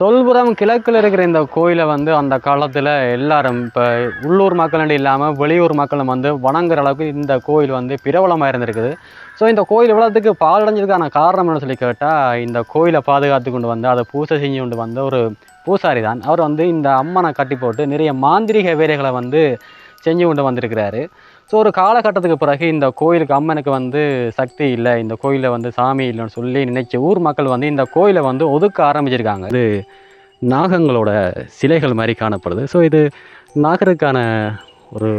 தொல்புரம் கிழக்கில் இருக்கிற இந்த கோயிலை வந்து அந்த காலத்தில் எல்லாரும் இப்போ உள்ளூர் மக்கள் இல்லாமல் வெளியூர் மக்களும் வந்து வணங்குற அளவுக்கு இந்த கோயில் வந்து பிரபலமாக இருந்திருக்குது. ஸோ இந்த கோயில் இவ்வளோத்துக்கு பாலடைஞ்சதுக்கான காரணம் என்ன சொல்லி கேட்டால் இந்த கோயிலை பாதுகாத்து கொண்டு வந்து அதை பூசை செஞ்சு கொண்டு வந்த ஒரு பூசாரி தான் அவர் வந்து இந்த அம்மனை கட்டி போட்டு நிறைய மாந்திரீக வேலைகளை வந்து செஞ்சு கொண்டு வந்திருக்கிறாரு. ஸோ ஒரு காலகட்டத்துக்கு பிறகு இந்த கோயிலுக்கு அம்மனுக்கு வந்து சக்தி இல்லை இந்த கோயிலில் வந்து சாமி இல்லைன்னு சொல்லி நினைச்ச ஊர் மக்கள் வந்து இந்த கோயிலை வந்து ஒதுக்க ஆரம்பிச்சிருக்காங்க. இது நாகங்களோட சிலைகள் மாதிரி காணப்படுது. ஸோ இது நாகருக்கான ஒரு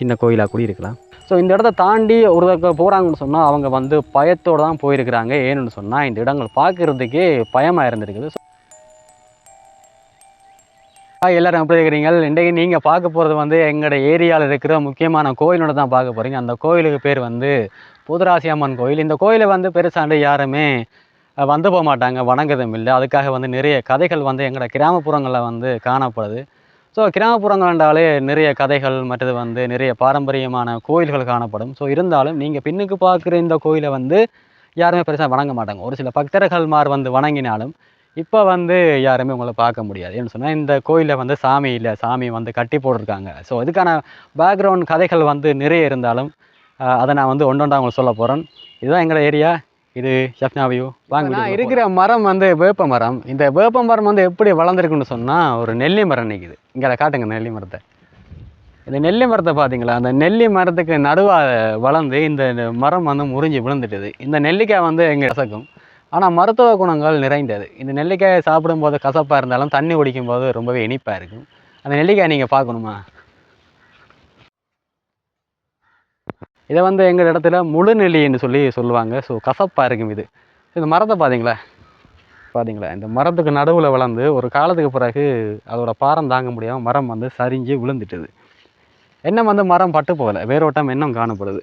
சின்ன கோயிலாக கூட இருக்கலாம். ஸோ இந்த இடத்த தாண்டி ஒரு போகிறாங்கன்னு சொன்னால் அவங்க வந்து பயத்தோடு தான் போயிருக்கிறாங்க. ஏன்னு சொன்னால் இந்த இடங்கள் பார்க்குறதுக்கே பயமாக இருந்திருக்குது. எல்லாரும் எப்படி இருக்கிறீங்க. இன்றைக்கு நீங்கள் பார்க்க போகிறது வந்து எங்களோட ஏரியாவில் இருக்கிற முக்கியமான கோயிலோட தான் பார்க்க போகிறீங்க அந்த கோயிலுக்கு பேர் வந்து புதராசி அம்மன் கோயில். இந்த கோயிலை வந்து பெருசாண்டு யாருமே வந்து போக மாட்டாங்க வணங்குறதும் இல்லை. அதுக்காக வந்து நிறைய கதைகள் வந்து எங்களோட கிராமப்புறங்களில் வந்து காணப்படுது. ஸோ கிராமப்புறங்கள் என்றாலே நிறைய கதைகள் மற்றது வந்து நிறைய பாரம்பரியமான கோயில்கள் காணப்படும். ஸோ இருந்தாலும் நீங்கள் பின்னுக்கு பார்க்குற இந்த கோயிலை வந்து யாருமே பெருசாக வணங்க மாட்டாங்க. ஒரு சில பக்தர்கள்மார் வந்து வணங்கினாலும் இப்போ வந்து யாருமே உங்களை பார்க்க முடியாது. ஏன்னு சொன்னால் இந்த கோயிலில் வந்து சாமி இல்லை சாமி வந்து கட்டி போட்டிருக்காங்க. ஸோ இதுக்கான பேக்ரவுண்ட் கதைகள் வந்து நிறைய இருந்தாலும் அதை நான் வந்து ஒன்று ஒன்றா உங்களுக்கு சொல்ல போகிறேன் இதுதான் எங்களோட ஏரியா இது ஷப்னா வியூ வாங்க இருக்கிற மரம் வந்து வேப்ப மரம். இந்த வேப்ப மரம் வந்து எப்படி வளர்ந்துருக்குன்னு சொன்னால் ஒரு நெல்லி மரம் நிற்குது இங்கே காட்டுங்க நெல்லி மரத்தை. இந்த நெல்லி மரத்தை பார்த்தீங்களா அந்த நெல்லி மரத்துக்கு நடுவாக வளர்ந்து இந்த மரம் வந்து முறிஞ்சு விழுந்துட்டுது. இந்த நெல்லிக்காய் வந்து எங்கே கசக்கும் ஆனால் மருத்துவ குணங்கள் நிறைந்தது. இந்த நெல்லிக்காயை சாப்பிடும்போது கசப்பாக இருந்தாலும் தண்ணி குடிக்கும்போது ரொம்பவே இனிப்பாக இருக்கும். அந்த நெல்லிக்காயை நீங்கள் பார்க்கணுமா? இதை வந்து எங்கள் இடத்துல முழு நெல்லின்னு சொல்லி சொல்லுவாங்க. ஸோ கசப்பாக இருக்கும் இது. இந்த மரத்தை பார்த்தீங்களா? பார்த்தீங்களா? இந்த மரத்துக்கு நடுவில் வளர்ந்து ஒரு காலத்துக்கு பிறகு அதோட பாரம் தாங்க முடியாமல் மரம் வந்து சரிஞ்சு விழுந்துட்டுது. எண்ணம் வந்து மரம் பட்டு போகலை வேரோட்டம் எண்ணம் காணப்படுது.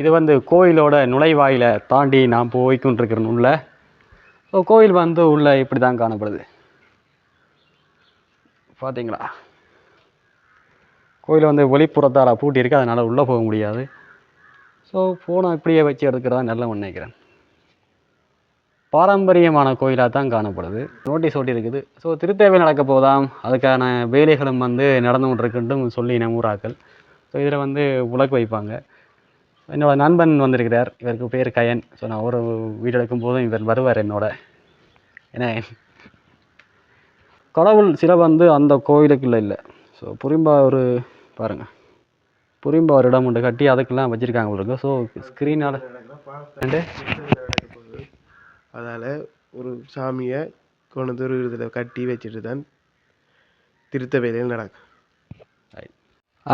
இது வந்து கோயிலோட நுழைவாயிலை தாண்டி நான் போய் கொண்டிருக்கிறேன் உள்ள ஸோ கோயில் வந்து உள்ள இப்படி தான் காணப்படுது. பார்த்தீங்களா கோயில் வந்து வெளிப்புறத்தால் பூட்டியிருக்கு அதனால் உள்ளே போக முடியாது. ஸோ ஃபோனை இப்படியே வச்சு எடுக்கிறதா நல்ல நினைக்கிறேன். பாரம்பரியமான கோயிலாக தான் காணப்படுது. நோட்டீஸ் ஒட்டி இருக்குது ஸோ திருத்தேவை நடக்க போதாம். அதுக்கான வேலைகளும் வந்து நடந்து கொண்டிருக்குன்ட்டும் சொல்லி ஊராக்கள். ஸோ இதில் வந்து உலக்கு வைப்பாங்க. என்னோட நண்பன் வந்திருக்கிறார். இவருக்கு பேர் கயன். ஸோ நான் ஒரு வீடு எடுக்கும் போதும் இவர் வருவார் என்னோட. ஏன்னா கடவுள் சிலை வந்து அந்த கோயிலுக்குள்ளே இல்லை. ஸோ புரிம்பா ஒரு பாருங்கள் புரிம்பா ஒரு இடம் ஒன்று கட்டி அதுக்கெல்லாம் வச்சுருக்காங்க உங்களுக்கு ஸோ ஸ்க்ரீனால் ரெண்டு. அதால் ஒரு சாமியை கொண்டு ஒரு இதில் கட்டி வச்சுட்டு தான் திருத்த வேலையில் நடக்கும்.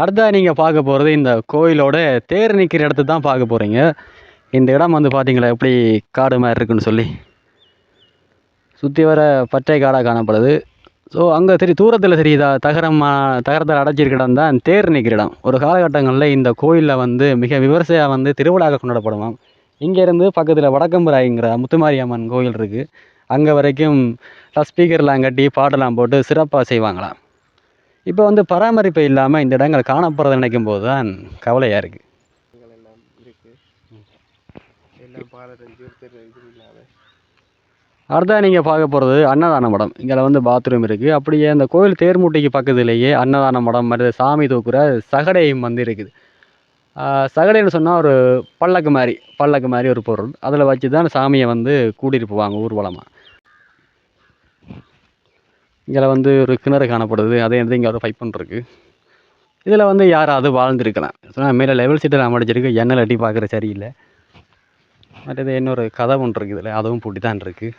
அடுத்தா நீங்கள் பார்க்க போகிறது இந்த கோயிலோட தேர் நிற்கிற இடத்த தான் பார்க்க போகிறீங்க இந்த இடம் வந்து பார்த்தீங்களா எப்படி காடு மாதிரி இருக்குன்னு சொல்லி. சுற்றி வர பச்சை காடாக காணப்படுது. ஸோ அங்கே சரி தூரத்தில் சரிதா தகரமாக தகரத்தில் அடைச்சிருக்க இடம் தான் தேர் நிற்கிற இடம். ஒரு காலகட்டங்களில் இந்த கோயிலில் வந்து மிக விமர்சையாக வந்து திருவிழாக கொண்டாடப்படுவான் இங்கேருந்து பக்கத்தில் வடக்கம்பராய்ங்கிற முத்துமாரியம்மன் கோயில் இருக்குது அங்கே வரைக்கும் ஸ்பீக்கர்லாம் கட்டி பாட்டெல்லாம் போட்டு சிறப்பாக செய்வாங்களாம். இப்போ வந்து பராமரிப்பு இல்லாமல் இந்த இடங்கள் காணப்படுறதை நினைக்கும் போது தான் கவலையாக இருக்குது அடுத்தா நீங்கள் பார்க்க போகிறது அன்னதான மடம். இங்கே வந்து பாத்ரூம் இருக்குது அப்படியே அந்த கோயில் தேர்மூட்டைக்கு பக்கத்துலேயே அன்னதான மடம் மாதிரி சாமி தூக்குற சகடையும் வந்து இருக்குது. சகடைன்னு சொன்னால் ஒரு பல்லக்கு மாதிரி பல்லக்கு மாதிரி ஒரு பொருள். அதில் வச்சு தான் சாமியை வந்து கூட்டிகிட்டு போவாங்க ஊர்வலமாக இங்கே வந்து ஒரு கிணறு காணப்படுது அதே வந்து இங்கே ஒரு பைப் இருக்குது இதில் வந்து யாராவது வாழ்ந்துருக்கலாம். சொன்னால் மேலே லெவல் சீட்டில் அமைச்சிருக்கு எண்ணெய் அடி பார்க்குற சரியில்லை மற்றது இன்னொரு கதை ஒன்று இருக்குது இதில் அதுவும் பூட்டி தான் இருக்குது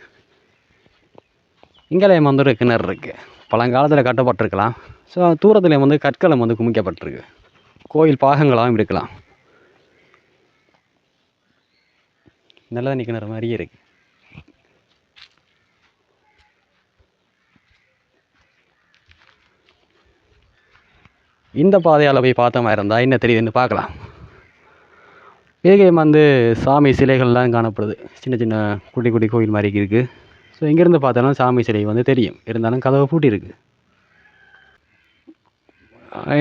இங்கேயும் வந்து ஒரு கிணறு இருக்குது பழங்காலத்தில் கட்டப்பட்டிருக்கலாம். ஸோ தூரத்தில் வந்து கற்களம் வந்து குமிக்கப்பட்டிருக்கு. கோயில் பாகங்களாகவும் இருக்கலாம். நல்ல கிணறு மாதிரியே இருக்குது இந்த பாதையால் போய் பார்த்த மாதிரி இருந்தால் என்ன தெரியுதுன்னு பார்க்கலாம். இதுலேயும் வந்து சாமி சிலைகள்லாம் காணப்படுது. சின்ன சின்ன குட்டி குட்டி கோயில் மாதிரி இருக்குது ஸோ இங்கேருந்து பார்த்தாலும் சாமி சிலை வந்து தெரியும். இருந்தாலும் கதவை பூட்டி இருக்கு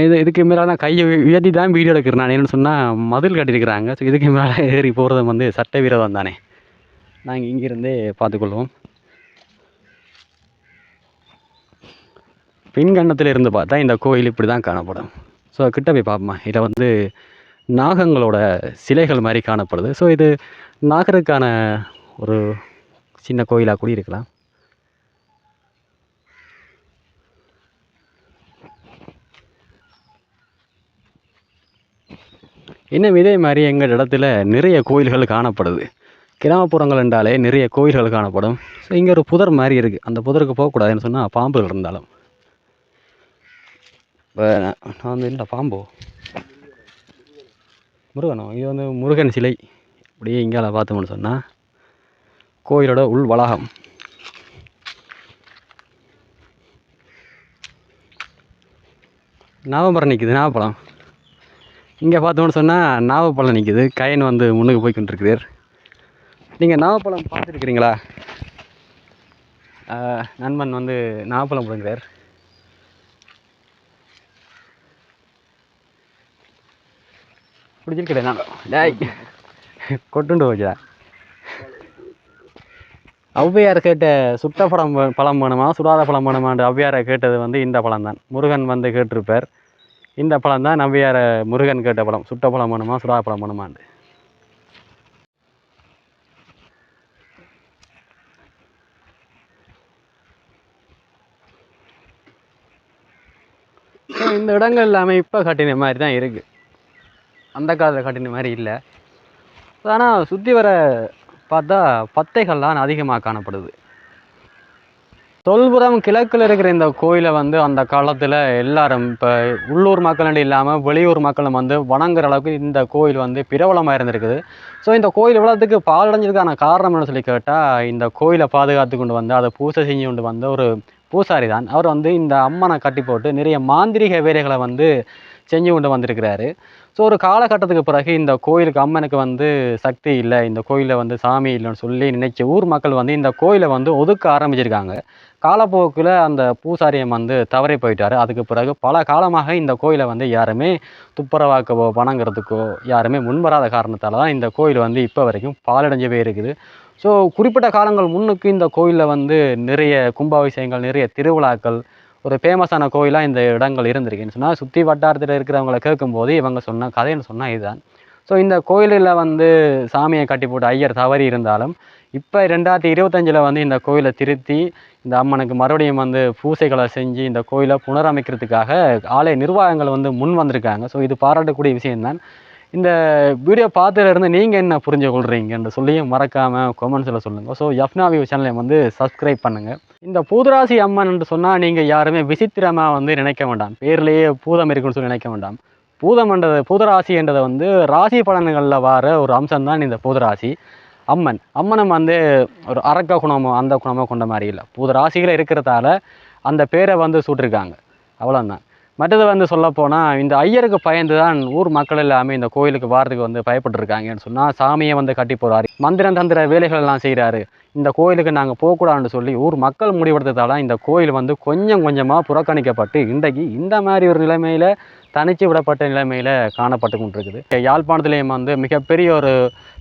இது இதுக்கு மேலான கையை உயர்த்தி தான் வீடியோ எடுக்கிறேன். நான் என்னென்னு சொன்னால் மதில் கட்டியிருக்கிறாங்க. ஸோ இதுக்கு மேலே ஏறி போகிறது வந்து சட்டவிரோதம் தானே. நாங்கள் இங்கேருந்தே பார்த்துக்கொள்வோம். பின்கண்ணத்தில் இருந்து பார்த்தா இந்த கோயில் இப்படி தான் காணப்படும். ஸோ கிட்ட போய் பார்ப்போமா. இதில் வந்து நாகங்களோட சிலைகள் மாதிரி காணப்படுது. ஸோ இது நாகருக்கான ஒரு சின்ன கோயிலாக கூட இருக்கலாம். இன்னும் இதே மாதிரி எங்கள் இடத்துல நிறைய கோயில்கள் காணப்படுது. கிராமப்புறங்கள் என்றாலே நிறைய கோயில்கள் காணப்படும். ஸோ இங்கே ஒரு புதர் மாதிரி இருக்குது அந்த புதருக்கு போகக்கூடாதுன்னு சொன்னால் பாம்புகள் இருந்தாலும். இப்போ நான் வந்து இல்லை பாம்போ. முருகனோ இது வந்து முருகன் சிலை. அப்படியே இங்கால பார்த்தோம்னு சொன்னால் கோயிலோட உள் வளாகம். நாவமரம் நிற்குது நாவப்பழம் இங்கே பார்த்தோம்னு சொன்னால் நாவப்பழம் நிற்குது கயன் வந்து முன்னுக்கு போய் கொண்டிருக்கிறார். நீங்கள் நாவப்பழம் பார்த்துருக்குறீங்களா? நண்பன் வந்து நாவப்பழம் பிடுங்குறார் பிடிச்சிருக்கிறேன் நான் டேய் கொட்டுண்டு போச்சா ஔவையார் கேட்ட சுட்ட பழம் பழம் வேணுமா சுடாத பழம் வேணுமான்ற ஔவையாரை கேட்டது வந்து இந்த பழம் தான் முருகன் வந்து கேட்டிருப்பார் இந்த பழம் தான் ஔவையாரை முருகன் கேட்ட பழம் சுட்ட பழம் வேணுமா சுடாத பழம் வேணுமான்னு இந்த இடங்கள் எல்லாமே இப்போ கட்டின மாதிரி தான் இருக்குது அந்த காலத்தில் கட்டின மாதிரி இல்லை. ஆனால் சுற்றி வர பார்த்தா பத்தைகள்லாம் அதிகமாக காணப்படுது. தொல்புறம் கிழக்கில் இருக்கிற இந்த கோயிலை வந்து அந்த காலத்தில் எல்லாரும் இப்போ உள்ளூர் மக்கள் இல்லாமல் வெளியூர் மக்களும் வந்து வணங்குற அளவுக்கு இந்த கோயில் வந்து பிரபலமாக இருந்திருக்குது. ஸோ இந்த கோயில் இவ்வளோத்துக்கு பாலடைஞ்சதுக்கான காரணம் என்ன சொல்லி கேட்டால் இந்த கோயிலை பாதுகாத்து கொண்டு வந்து அதை பூசை செஞ்சு கொண்டு வந்த ஒரு பூசாரி தான். அவர் வந்து இந்த அம்மனை கட்டி போட்டு நிறைய மாந்திரீக வேலைகளை வந்து செஞ்சு கொண்டு வந்திருக்கிறாரு. ஸோ ஒரு காலகட்டத்துக்கு பிறகு இந்த கோயிலுக்கு அம்மனுக்கு வந்து சக்தி இல்லை இந்த கோயிலில் வந்து சாமி இல்லைன்னு சொல்லி நினைச்ச ஊர் மக்கள் வந்து இந்த கோயிலை வந்து ஒதுக்க ஆரம்பிச்சிருக்காங்க. காலப்போக்கில் அந்த பூசாரியம் வந்து தவறி போயிட்டார். அதுக்கு பிறகு பல காலமாக இந்த கோயிலை வந்து யாருமே துப்புரவாக்கவோ வணங்குறதுக்கோ யாருமே முன்வராத காரணத்தால் தான் இந்த கோயில் வந்து இப்போ வரைக்கும் பாலடைஞ்சவே இருக்குது ஸோ குறிப்பிட்ட காலங்கள் முன்னுக்கு இந்த கோயிலில் வந்து நிறைய கும்பாபிஷேகங்கள் நிறைய திருவிழாக்கள் ஒரு ஃபேமஸான கோயிலாக இந்த இடங்கள் இருந்திருக்குன்னு சொன்னால் சுற்றி வட்டாரத்தில் இருக்கிறவங்கள கேட்கும்போது இவங்க சொன்ன கதைன்னு சொன்னால் இதுதான். ஸோ இந்த கோயிலில் வந்து சாமியை கட்டி போட்டு ஐயர் தவறி இருந்தாலும் இப்போ ரெண்டாயிரத்தி இருபத்தஞ்சில் வந்து இந்த கோயிலை திருத்தி இந்த அம்மனுக்கு மறுபடியும் வந்து பூசைகளை செஞ்சு இந்த கோயிலை புனரமைக்கிறதுக்காக ஆலய நிர்வாகங்கள் வந்து முன் வந்திருக்காங்க. ஸோ இது பாராட்டக்கூடிய விஷயம்தான். இந்த வீடியோ பார்த்ததுல இருந்து நீங்கள் என்ன புரிஞ்சு கொள்றீங்கன்னு சொல்லியும் மறக்காமல் கொமெண்ட்ஸில் சொல்லுங்கள் ஸோ எஃப்னா வியூ சேனலை வந்து சப்ஸ்கிரைப் பண்ணுங்கள் இந்த பூதராசி அம்மன் என்று சொன்னால் நீங்கள் யாருமே விசித்திரமாக வந்து நினைக்க வேண்டாம். பேர்லேயே பூதம் இருக்குன்னு சொல்லி நினைக்க வேண்டாம். பூதம்ன்றது பூதராசி என்றதை வந்து ராசி பலன்களில் வர ஒரு அம்சம் தான் இந்த பூதராசி அம்மன். அம்மனம் வந்து ஒரு அரக்க குணமோ அந்த குணமோ கொண்ட மாதிரி இல்லை. பூதராசியில் இருக்கிறதால அந்த பேரை வந்து சூட்டிருக்காங்க. அவ்வளோதான் மற்றது வந்து சொல்லப்போனால் இந்த ஐயருக்கு பயந்து தான் ஊர் மக்கள் எல்லாமே இந்த கோயிலுக்கு வாரதுக்கு வந்து பயப்பட்டுருக்காங்கன்னு சொன்னால் சாமியை வந்து கட்டி போகிறாரு மந்திரம் தந்திர வேலைகள் எல்லாம் செய்கிறாரு இந்த கோயிலுக்கு நாங்கள் போகக்கூடாதுன்னு சொல்லி ஊர் மக்கள் முடிவெடுத்ததால இந்த கோயில் வந்து கொஞ்சம் கொஞ்சமாக புறக்கணிக்கப்பட்டு இன்றைக்கு இந்த மாதிரி ஒரு நிலைமையில் தனிச்சு விடப்பட்ட நிலைமையில் காணப்பட்டு கொண்டிருக்குது. யாழ்ப்பாணத்துலேயும் வந்து மிகப்பெரிய ஒரு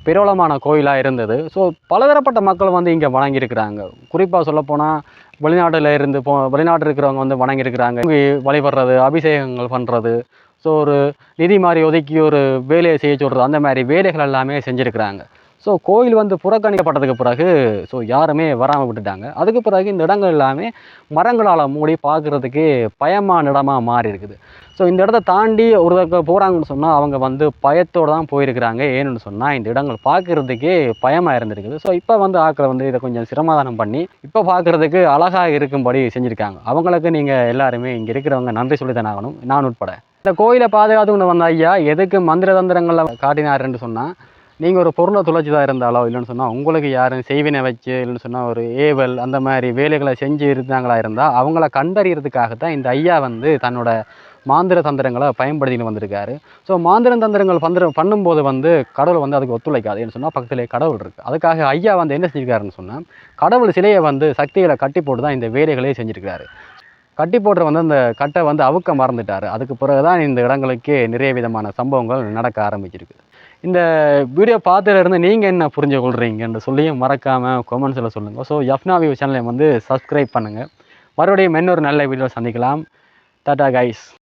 பிரபலமான கோயிலாக இருந்தது. ஸோ பலதரப்பட்ட மக்கள் வந்து இங்கே வழங்கியிருக்கிறாங்க. குறிப்பாக சொல்லப்போனால் வெளிநாட்டில் இருந்து போ வெளிநாட்டில் இருக்கிறவங்க வந்து வணங்கியிருக்கிறாங்க. வழிபடுறது அபிஷேகங்கள் பண்ணுறது ஸோ ஒரு நிதி மாதிரி ஒதுக்கி ஒரு வேலையை செய்ய சொல்கிறது அந்த மாதிரி வேலைகள் எல்லாமே செஞ்சுருக்கிறாங்க. ஸோ கோயில் வந்து புறக்கணிக்கப்பட்டதுக்கு பிறகு ஸோ யாருமே வராமல் விட்டுட்டாங்க. அதுக்கு பிறகு இந்த இடங்கள் எல்லாமே மரங்களால் மூடி பார்க்குறதுக்கு பயமான இடமாக மாறி இருக்குது. ஸோ இந்த இடத்த தாண்டி ஒரு போகிறாங்கன்னு சொன்னால் அவங்க வந்து பயத்தோடு தான் போயிருக்கிறாங்க. ஏன்னு சொன்னால் இந்த இடங்கள் பார்க்குறதுக்கே பயமாக இருந்திருக்குது. ஸோ இப்போ வந்து ஆக்களை வந்து இதை கொஞ்சம் சிரமதானம் பண்ணி இப்போ பார்க்குறதுக்கு அழகாக இருக்கும்படி செஞ்சுருக்காங்க. அவங்களுக்கு நீங்கள் எல்லாருமே இங்கே இருக்கிறவங்க நன்றி சொல்லித்தான் ஆகணும். நான் உட்பட. இந்த கோயிலை பாதுகாத்து கொண்டு வந்த ஐயா எதுக்கு மந்திர தந்திரங்களில் காட்டினாருன்னு சொன்னால் நீங்கள் ஒரு பொருளை துளைச்சதாக இருந்தாலோ இல்லைன்னு சொன்னால் உங்களுக்கு யாரும் செய்வினை வச்சு இல்லைன்னு சொன்னால் ஒரு ஏவல் அந்த மாதிரி வேலைகளை செஞ்சு இருந்தாங்களா இருந்தால் அவங்கள கண்டறியறதுக்காக தான் இந்த ஐயா வந்து தன்னோட மாந்திர தந்திரங்களை பயன்படுத்தின்னு வந்திருக்காரு. ஸோ மாந்திர தந்திரங்கள் பந்திர பண்ணும்போது வந்து கடவுள் வந்து அதுக்கு ஒத்துழைக்காது ஏன்னு சொன்னால் பக்கத்திலே கடவுள் இருக்குது அதுக்காக ஐயா வந்து என்ன செஞ்சுருக்காருன்னு சொன்னால் கடவுள் சிலையை வந்து சக்திகளை கட்டி போட்டு தான் இந்த வேலைகளே செஞ்சுருக்காரு கட்டி போடுற வந்து அந்த கட்டை வந்து அவுக்க மறந்துட்டார். அதுக்கு பிறகு தான் இந்த இடங்களுக்கு நிறைய விதமான சம்பவங்கள் நடக்க ஆரம்பிச்சிருக்கு. இந்த வீடியோ பார்த்துலேருந்து நீங்கள் என்ன புரிஞ்சு கொள்கிறீங்கன்னு சொல்லியும் மறக்காமல் கொமெண்ட்ஸில் சொல்லுங்கள் ஸோ எஃப்னா வியூ சேனலை வந்து சப்ஸ்கிரைப் பண்ணுங்கள் மறுபடியும் இன்னொரு நல்ல வீடியோ சந்திக்கலாம். டாடா கைஸ்